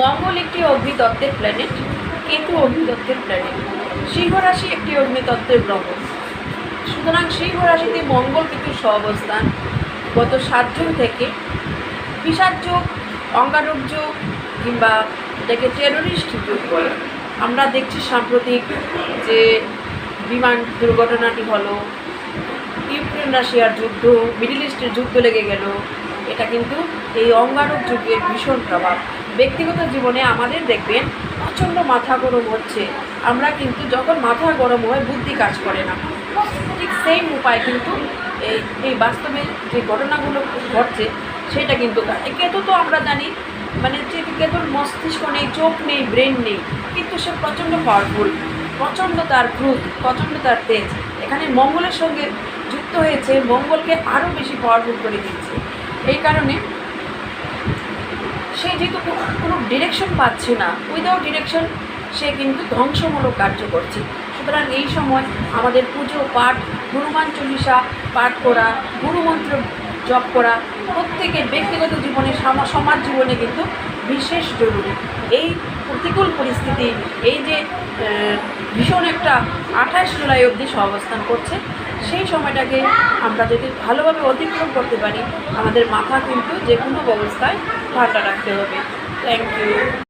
মঙ্গল একটি অগ্নিতত্ত্বের প্ল্যানেট কেতু অগ্নিতত্ত্বের প্ল্যানেট সিংহ রাশি একটি অগ্নিতত্ত্বের গ্রহ। সুতরাং সিংহ রাশিতে মঙ্গল কেতুর সহাবস্থান। গত সাত জুন থেকে বিষাদ যোগ, অঙ্গারক যোগ, কিংবা এটাকে টেরোরিস্ট যোগ। বলে আমরা দেখছি সাম্প্রতিক যে বিমান দুর্ঘটনাটি হলো, ইউক্রেন রাশিয়ার যুদ্ধ, মিডিল ইস্টের যুদ্ধ লেগে গেল। এটা কিন্তু এই অঙ্গারক যুগের ভীষণ প্রভাব। ব্যক্তিগত জীবনে আমাদের দেখবেন প্রচণ্ড মাথা গরম হচ্ছে। আমরা কিন্তু যখন মাথা গরম হয়, বুদ্ধি কাজ করে না। ঠিক সেম উপায় কিন্তু এই এই বাস্তবে যে ঘটনাগুলো ঘটছে, সেটা কিন্তু কেতু তো আমরা জানি মানে যে কেতুর মস্তিষ্ক নেই, চোখ নেই ব্রেন নেই, কিন্তু সে প্রচণ্ড পাওয়ারফুল প্রচণ্ড তার ক্রুদ প্রচণ্ড তার তেজ। এখানে মঙ্গলের সঙ্গে যুক্ত হয়েছে, মঙ্গলকে আরও বেশি পাওয়ারফুল করে দিচ্ছে এই কারণে সে যেহেতু কোনো ডিরেকশন পাচ্ছে না উইদাউট ডিরেকশন সে কিন্তু ধ্বংসমূলক কার্য করছে। সুতরাং এই সময় আমাদের পুজো, পাঠ, হনুমান চল্লিশা পাঠ করা, গুরুমন্ত্র জপ করা প্রত্যেকের ব্যক্তিগত জীবনে, সামা- সমাজ জীবনে কিন্তু বিশেষ জরুরি। এই প্রতিকূল পরিস্থিতি, এই যে ভীষণ একটা আঠাশ জুলাই অবধি সহাবস্থান করছে, সেই সময়টাকে আমরা যদি ভালোভাবে অতিক্রম করতে পারি, আমাদের মাথা কিন্তু যে কোনো ব্যবস্থায় ঠান্ডা রাখতে হবে। Thank you